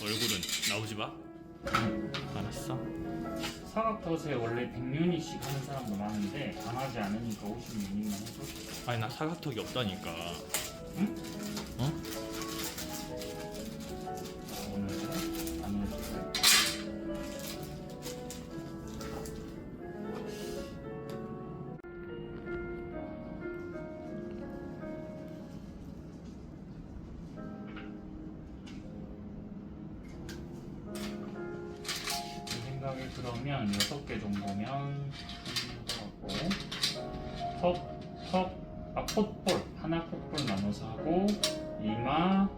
얼굴은 나오지 마. 알았어. 사각덫에 원래 100유니씩 하는 사람도 많은데 강하지 않으니까 50유니만 해줘. 아니 나 사각턱이 없다니까. 오 그러면 6개 정도면 하고 턱, 턱, 아 콧볼 하나 콧볼 나눠서 하고 이마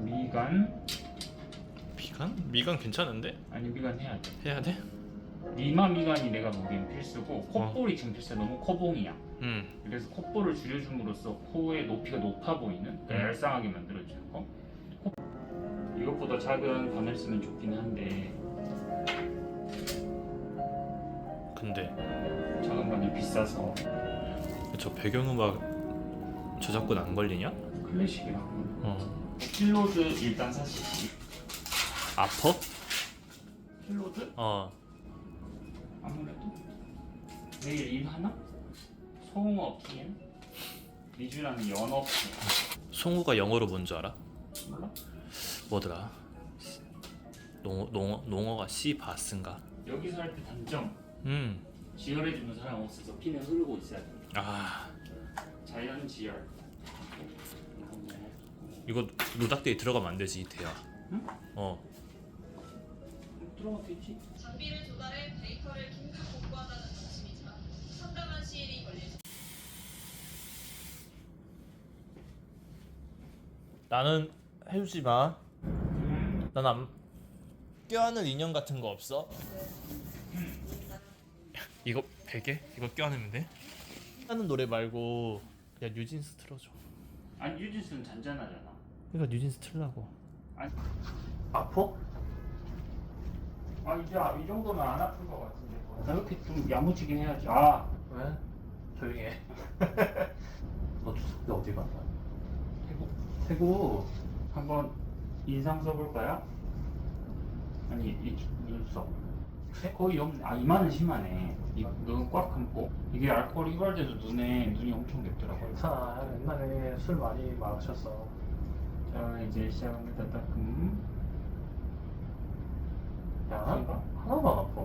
미간 미간? 미간 괜찮은데? 아니 미간 해야 돼 해야 돼? 이마 미간이 내가 보기엔 필수고 콧볼이 지금 필수 너무 코봉이야 응. 그래서 콧볼을 줄여줌으로써 코의 높이가 높아 보이는 그러니까 음. 얄쌍하게 만들어주는 거 코- 이것보다 작은 바늘 쓰면 좋긴 한데 근데 작은 바늘 비싸서 저 배경음악 저작권 안 걸리냐? 클래식이라고 어. 킬로드 일단 사시지 아퍼? 킬로드? 어. 아무래도 내일 일 하나? 송어 PM? 미주라는 연어 PM 송우가 영어로 뭔 줄 알아? 몰라? 뭐더라? 농어, 농어, 농어가 씨 바스인가? 여기서 할 때 단점 음. 지혈해 주는 사람 없어서 피는 흐르고 있어야 돼 아. 자연 지혈 이거 루닥데이 들어가면 안 되지, 대야. 응? 어. 들어가도 되지? 장비를 조달해 데이터를 긴급 복구한다는 방침이지만 상당한 시일이 걸릴 나는 해주지 마. 난 안. 껴안을 인형 같은 거 없어? 이거 베개? 이거 껴안으면 돼? 하는 노래 말고 그냥 뉴진스 틀어줘. 아니 유진스는 잔잔하잖아 그러니까 뉴진스 틀라고. 아니 아퍼? 아 이제 아, 이 정도면 안 아플 것 같은데 나 이렇게 좀 야무지게 해야지 아 왜? 조용히 해. 너 추석 때 어디 갔다? 태국 태국. 한번 인상 써볼까요? 아니 이 눈썹 거의 없네 아 이마는 심하네. 이 눈은 꽉 감고. 이게 알코올 이발돼도 눈에 눈이 엄청 맵더라고요. 괜찮아 옛날에 술 많이 마셨어. 자 이제 시작합니다. 따끔 야 아픈가? 하나도 안 아파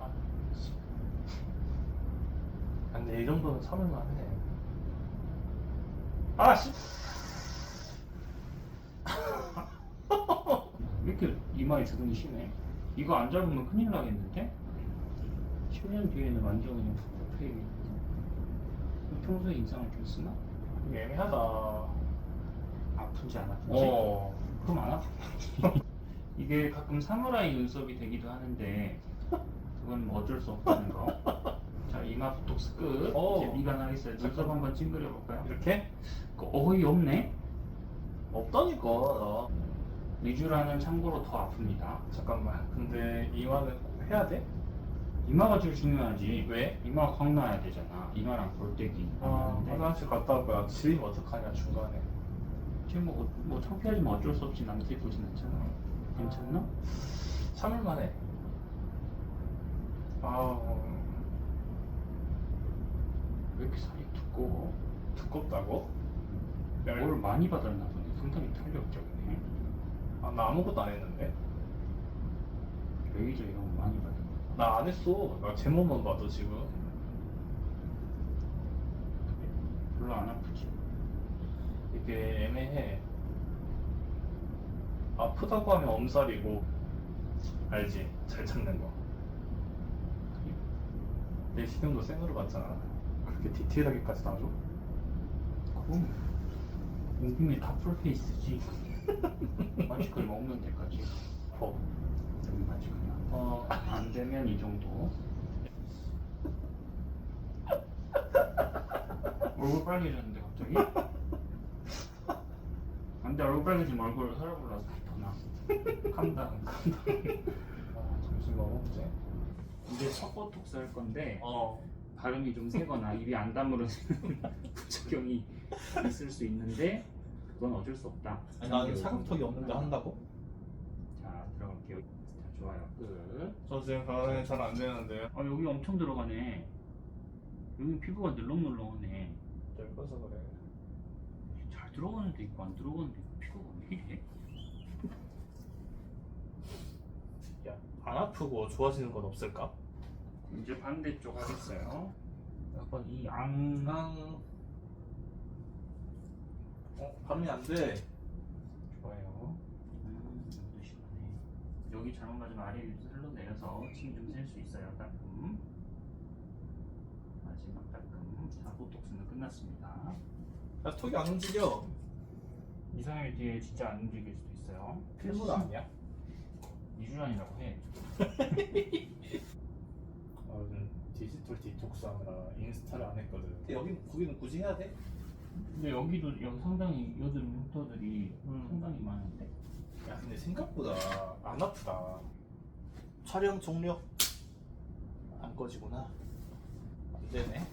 아, 씨. 근데 이 정도는 참을만 해 아씨 왜 이렇게 이마에 주근이 심해? 이거 안 잡으면 큰일 나겠는데? 10년 뒤에는 완전 그냥 풋풋해 평소에 인상을 좀 쓰나? 애매하다 아픈지 안 아픈지? 어 그럼 안 아프겠지 이게 가끔 사무라이 눈썹이 되기도 하는데 그건 뭐 어쩔 수 없다는 거 자 이마 보톡스 끝 오. 이제 미간 하겠어요 눈썹 한번 찡그려 볼까요? 이렇게? 그 어이 없네 없다니까 나 리쥬라는 참고로 더 아픕니다. 잠깐만. 근데 이마는 꼭 해야 돼? 이마가 제일 중요하지. 왜? 이마가 확 나야 되잖아. 이마랑 골대기. 아 화장실 갔다 올 거야. 지리면 어떡하냐 중간에. 지금 뭐, 어- 뭐 창피하지만 어쩔 수 없지. 남들 보진 않잖아. 괜찮나? 참을만 해 아, 왜 이렇게 살이 두꺼워? 두껍다고? 야, 뭘 많이 받았나 보네. 상당히 탄력적이네. 아, 나 아무것도 안 했는데 이런 거 많이 받았나 나안 했어 나 제목만 봐도 지금 별로 안 아프지 이게 애매해. 아프다고 하면 엄살이고 알지? 잘 참는 거. 내 신경도 생으로 봤잖아. 그렇게 디테일하게까지 놔줘? 그럼 온몸이 다 풀페이스지 마취크림 먹는 데까지 어. 여기 돼. 어. 안 되면 이 정도 얼굴 빨개졌는데 갑자기? 안돼 얼굴 빨개지면 얼굴 올라서 더나 캄다운 캄다운 아, 점심 뭐 먹지? 이제 첫 보톡스 할 건데 어. 발음이 좀 세거나 입이 안 다물어지는 부작용이 있을 수 있는데 그건 어쩔 수 없다. 아니, 나는 사각턱이 없는데 한다고? 자 들어갈게요. 자 좋아요. 끝. 저 지금 가방에 잘안 되는데요. 아 여기 엄청 들어가네. 여기 피부가 늘렁늘렁하네. 예뻐서 그래. 잘 들어가는 데 있고 안 들어가는 데 있고 피부가 왜 이래? 야, 안 아프고 좋아지는 건 없을까? 이제 반대쪽 하겠어요. 약간 이 앙. 난 어, 발음이 안 돼. 좋아요. 음, 너무 심하네. 여기 잘못 맞으면 아래 위로 흘러 내려서 침좀셀수 있어요. 따끔. 마지막 따끔. 자, 보톡스는 끝났습니다. 야, 턱이 안 움직여. 2, 3일 뒤에 진짜 안 움직일 수도 있어요. 필물 아니야? 이주란이라고 해. 아, 요즘 디지털 디톡스 하느라 인스타를 안 했거든. 여기 거기는 굳이 해야 돼? 근데 여기도 여기 상당히 여드름 흉터들이 음. 상당히 많은데. 야, 근데 생각보다 안 아프다. 촬영 종료. 안 꺼지구나. 안 되네.